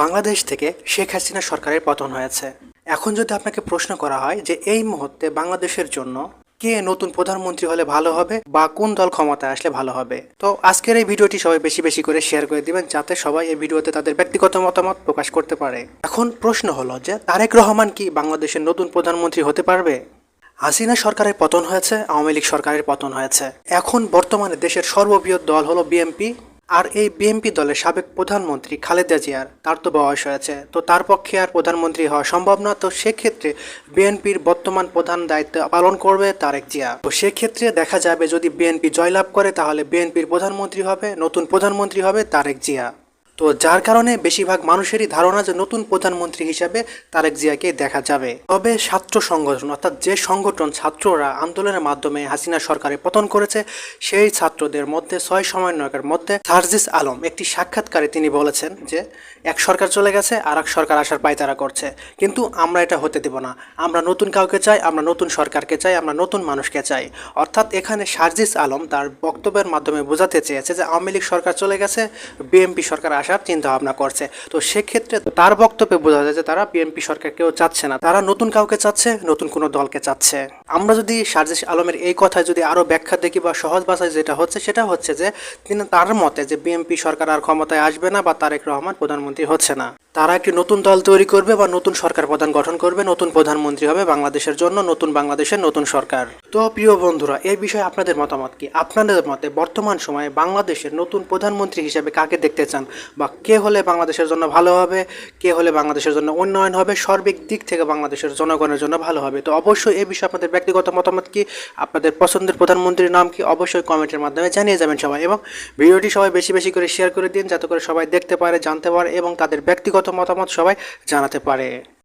বাংলাদেশ থেকে শেখ হাসিনা সরকারের পতন হয়েছে। এখন যদি আপনাকে প্রশ্ন করা হয় যে এই মুহূর্তে বাংলাদেশের জন্য কে নতুন প্রধানমন্ত্রী হলে ভালো হবে বা কোন দল ক্ষমতায় আসলে ভালো হবে? তো আজকের এই ভিডিওটি সবাই বেশি বেশি করে শেয়ার করে দিবেন যাতে সবাই এই ভিডিওতে তাদের ব্যক্তিগত মতামত প্রকাশ করতে পারে। এখন প্রশ্ন হলো যে তারেক রহমান কি বাংলাদেশের নতুন প্রধানমন্ত্রী হতে পারবে? হাসিনা সরকারের পতন হয়েছে, আওয়ামী লীগ সরকারের পতন হয়েছে। এখন বর্তমানে দেশের সর্ববৃহৎ দল হলো বিএনপি। আর এই বিএনপি দলের সাবেক প্রধানমন্ত্রী খালেদা জিয়ার তার তো বয়স হয়েছে। তো তার পক্ষে আর প্রধানমন্ত্রী হওয়া সম্ভব না, তো সেক্ষেত্রে বিএনপির বর্তমান প্রধান দায়িত্ব পালন করবে তারেক জিয়া। তো সেক্ষেত্রে দেখা যাবে যদি বিএনপি জয়লাভ করে, তাহলে বিএনপির প্রধানমন্ত্রী হবে, নতুন প্রধানমন্ত্রী হবে তারেক জিয়া। তো যার কারণে বেশিরভাগ মানুষেরই ধারণা যে নতুন প্রধানমন্ত্রী হিসাবে তারেক জিয়াকে দেখা যাবে। তবে ছাত্র সংগঠন, অর্থাৎ যে সংগঠন ছাত্ররা আন্দোলনের মাধ্যমে হাসিনা সরকারের পতন করেছে, সেই ছাত্রদের মধ্যে ছয় সমন্বয়কের মধ্যে সার্জিস আলম, একটি সাক্ষাৎকারে তিনি বলেছেন যে, এক সরকার চলে গেছে আর এক সরকার আসার পায়তারা করছে। কিন্তু আমরা এটা হতে দেব না। আমরা নতুন কাউকে চাই, আমরা নতুন সরকারকে চাই, আমরা নতুন মানুষকে চাই। অর্থাৎ এখানে সার্জিস আলম তার বক্তব্যের মাধ্যমে বোঝাতে চেয়েছে যে, আওয়ামী লীগ সরকার চলে গেছে বিএমপি সরকার আসার চিন্তা ভাবনা করছে। তো সেক্ষেত্রে তার বক্তব্যে বোঝা যায় যে তারা বিএনপি সরকারকেও চাচ্ছে না। তারা নতুন কাউকে চাচ্ছে, নতুন কোনো দলকে চাচ্ছে। আমরা যদি সার্জিস আলমের এই কথায় যদি আরও ব্যাখ্যা দেখি বা সহজ ভাষায় যেটা হচ্ছে, সেটা হচ্ছে যে তিনি তার মতে যে বিএনপি সরকার আর ক্ষমতায় আসবে না বা তারেক রহমান প্রধানমন্ত্রী হচ্ছে না। তারা একটি নতুন দল তৈরি করবে বা নতুন সরকার প্রধান গঠন করবে, নতুন প্রধানমন্ত্রী হবে বাংলাদেশের জন্য, নতুন বাংলাদেশের নতুন সরকার? তো প্রিয় বন্ধুরা, এই বিষয়ে আপনাদের মতামত কি? আপনাদের মতে বর্তমান সময়ে বাংলাদেশের নতুন প্রধানমন্ত্রী হিসেবে কাকে দেখতে চান? বা কে হলে বাংলাদেশের জন্য ভালো হবে, কে হলে বাংলাদেশের জন্য উন্নয়ন হবে, সার্বিক দিক থেকে বাংলাদেশের জনগণের জন্য ভালো হবে? তো অবশ্যই এই বিষয়ে আপনাদের ব্যক্তিগত মতামত কি? আপনাদের পছন্দের প্রধানমন্ত্রীর নাম কি? অবশ্যই কমেন্টের মাধ্যমে জানিয়ে যাবেন সবাই এবং ভিডিওটি সবাই বেশি বেশি করে শেয়ার করে দিন, যাতে করে সবাই দেখতে পারে, জানতে পারে এবং তাদের ব্যক্তিগত মতামত সবাই জানাতে পারে।